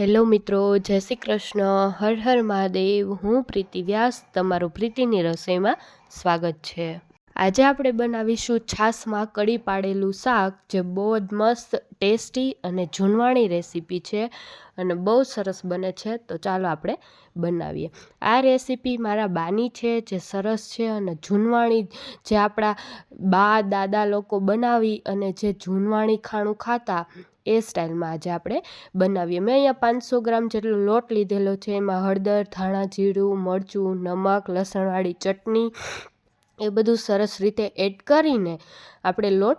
Hello મિત્રો, જય શ્રી કૃષ્ણ. હર હર મહાદેવ. હું પ્રીતિ વ્યાસ. તમારું પ્રીતિની રસોઈમાં સ્વાગત છે. આજે આપણે બનાવીશું છાશમાં કડી પાડેલું શાક, જે બહુ જ મસ્ત, ટેસ્ટી અને જૂનવાણી રેસીપી છે અને બહુ સરસ બને છે. તો ચાલો આપણે બનાવીએ. આ રેસીપી મારા બાની છે, જે સરસ છે અને જૂનવાણી જે આપણા બા દાદા લોકો બનાવી અને જે જૂનવાણી ખાણું ખાતા એ સ્ટાઇલમાં આજે આપણે બનાવીએ. મેં અહીંયા પાંચસો ગ્રામ જેટલો લોટ લીધેલો છે. એમાં હળદર, ધાણા, જીરું, મરચું, નમક, લસણવાળી ચટણી, એ બધું સરસ રીતે એડ કરીને આપણે લોટ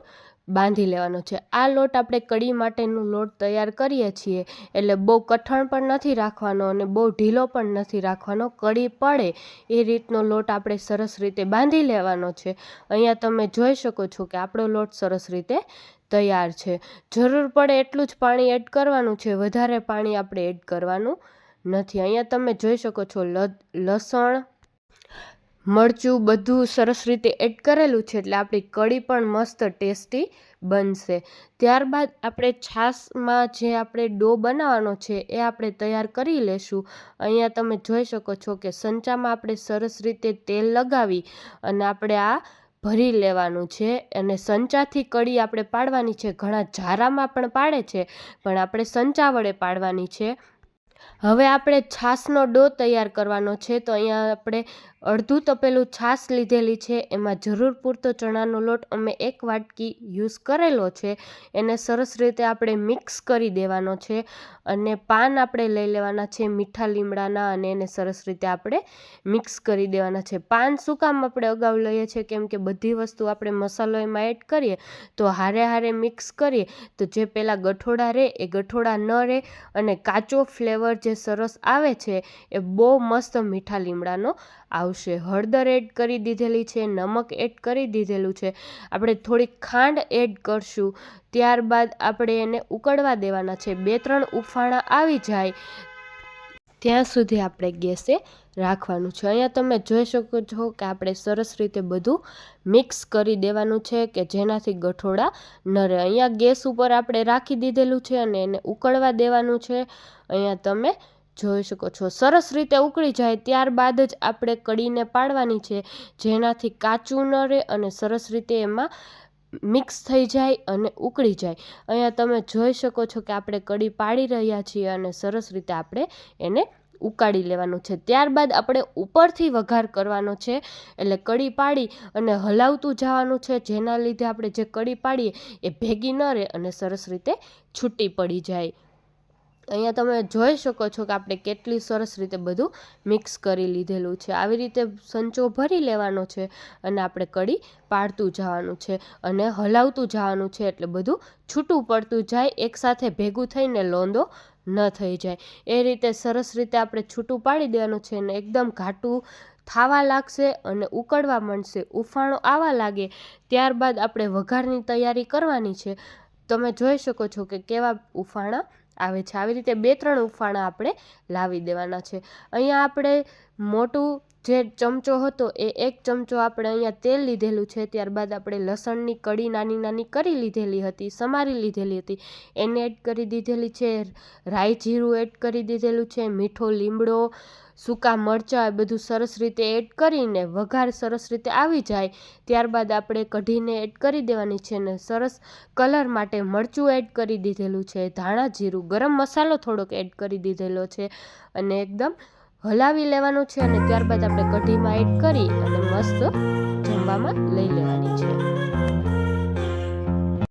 બાંધી લેવાનો છે. આ લોટ આપણે કઢી માટેનો લોટ તૈયાર કરીએ છીએ, એટલે બહુ કઠણ પણ નથી રાખવાનો અને બહુ ઢીલો પણ નથી રાખવાનો. કઢી પડે, એ રીતનો લોટ આપણે સરસ રીતે બાંધી લેવાનો છે. અહીંયા તમે જોઈ શકો છો કે આપણો લોટ સરસ રીતે તૈયાર છે. જરૂર પડે એટલું જ પાણી એડ કરવાનું છે, વધારે પાણી આપણે એડ કરવાનું નથી. અહીંયા તમે જોઈ શકો છો લસણ મરચું બધું સરસ રીતે એડ કરેલું છે એટલે આપણી કઢી પણ મસ્ત ટેસ્ટી બનશે. ત્યારબાદ આપણે છાશમાં જે આપણે ડો બનાવવાનો છે એ આપણે તૈયાર કરી લેશું. અહીંયા તમે જોઈ શકો છો કે સંચામાં આપણે સરસ રીતે તેલ લગાવી અને આપણે આ ભરી લેવાનું છે. અને સંચાથી કડી આપણે પાડવાની છે. ઘણા ઝારામાં પણ પાડે છે. પણ આપણે સંચા વડે પાડવાની છે. હવે આપણે છાશનો ડો તૈયાર કરવાનો છે, તો અહીંયા આપણે અડધું તપેલું છાશ લીધેલી છે, એમાં જરૂર પૂરતો ચણાનો લોટ અમે એક વાટકી યુઝ કરેલો છે, એને સરસ રીતે આપણે મિક્સ કરી દેવાનો છે અને પાન આપણે લઈ લેવાના છે મીઠા લીમડાના અને એને સરસ રીતે આપણે મિક્સ કરી દેવાના છે. પાન શું કામ આપણે અગાઉ લઈએ છીએ? કેમ કે બધી વસ્તુ આપણે મસાલો એમાં એડ કરીએ, તો હારે હારે મિક્સ કરીએ, તો જે પહેલાં ગઠોડા રહે એ ગઠોડા ન રહે અને કાચો ફ્લેવર જે સરસ આવે છે, એ બહુ મસ્ત મીઠા લીમડાનો આવશે. હળદર એડ કરી દીધેલી છે, નમક એડ કરી દીધેલું છે. આપણે થોડીક ખાંડ એડ કરશું. ત્યારબાદ આપણે એને ઉકળવા દેવાના છે. બે ત્રણ ઉફાણા આવી જાય ત્યાં સુધી આપણે ગેસે રાખવાનું છે. અહીંયા તમે જોઈ શકો છો કે આપણે સરસ રીતે બધું મિક્સ કરી દેવાનું છે કે જેનાથી ગઠોડા ન રહે અહીંયા ગેસ ઉપર આપણે રાખી દીધેલું છે અને એને ઉકળવા દેવાનું છે. અહીંયા તમે જોઈ શકો છો. સરસ રીતે ઉકળી જાય ત્યારબાદ જ આપણે કઢીને પાડવાની છે જેનાથી કાચું ન રહે અને સરસ રીતે એમાં મિક્સ થઈ જાય અને ઉકળી જાય. અહીંયા તમે જોઈ શકો છો કે આપણે કઢી પાડી રહ્યા છીએ અને સરસ રીતે આપણે એને ઉકાળી લેવાનું છે. ત્યારબાદ આપણે ઉપરથી વઘાર કરવાનો છે, એટલે કઢી પાડી અને હલાવતું જવાનું છે. જેના લીધે આપણે જે કઢી પાડીએ એ ભેગી ન રહે અને સરસ રીતે છૂટી પડી જાય. અહીંયા તમે જોઈ શકો છો કે આપણે કેટલી સરસ રીતે બધું મિક્સ કરી લીધેલું છે. આવી રીતે સંચો ભરી લેવાનો છે અને આપણે કડી પાડતું જવાનું છે અને હલાવતું જવાનું છે એટલે બધું છૂટું પડતું જાય એકસાથે ભેગું થઈને લોંદો ન થઈ જાય. એ રીતે સરસ રીતે આપણે છૂટું પાડી દેવાનું છે અને એકદમ ઘાટું થાવા લાગશે અને ઉકળવા માંડશે ઉફાણો આવવા લાગે ત્યારબાદ આપણે વઘારની તૈયારી કરવાની છે. તમે જોઈ શકો છો કે કેવા ઉફાણા આવે છે. આવી રીતે બે ત્રણ ઉફાણા આપણે લાવી દેવાના છે. અહીંયા આપણે મોટું જે ચમચો હતો એ એક ચમચો આપણે અહીંયા તેલ લીધેલું છે. ત્યારબાદ આપણે લસણની કડી નાની નાની કરી લીધેલી હતી, સમારી લીધેલી હતી. એને એડ કરી દીધેલી છે, રાઈ જીરું એડ કરી દીધેલું છે, મીઠો લીમડો, સૂકા મરચાં, એ બધું સરસ રીતે એડ કરીને વઘાર સરસ રીતે આવી જાય. ત્યારબાદ આપણે કઢીને એડ કરી દેવાની છે ને સરસ કલર માટે મરચું એડ કરી દીધેલું છે, ધાણા જીરું, ગરમ મસાલો થોડોક એડ કરી દીધેલો છે અને એકદમ હલાવી લેવાનું છે અને ત્યારબાદ આપણે કઢીમાં એડ કરી અને મસ્ત જમવામાં લઈ લેવાની છે.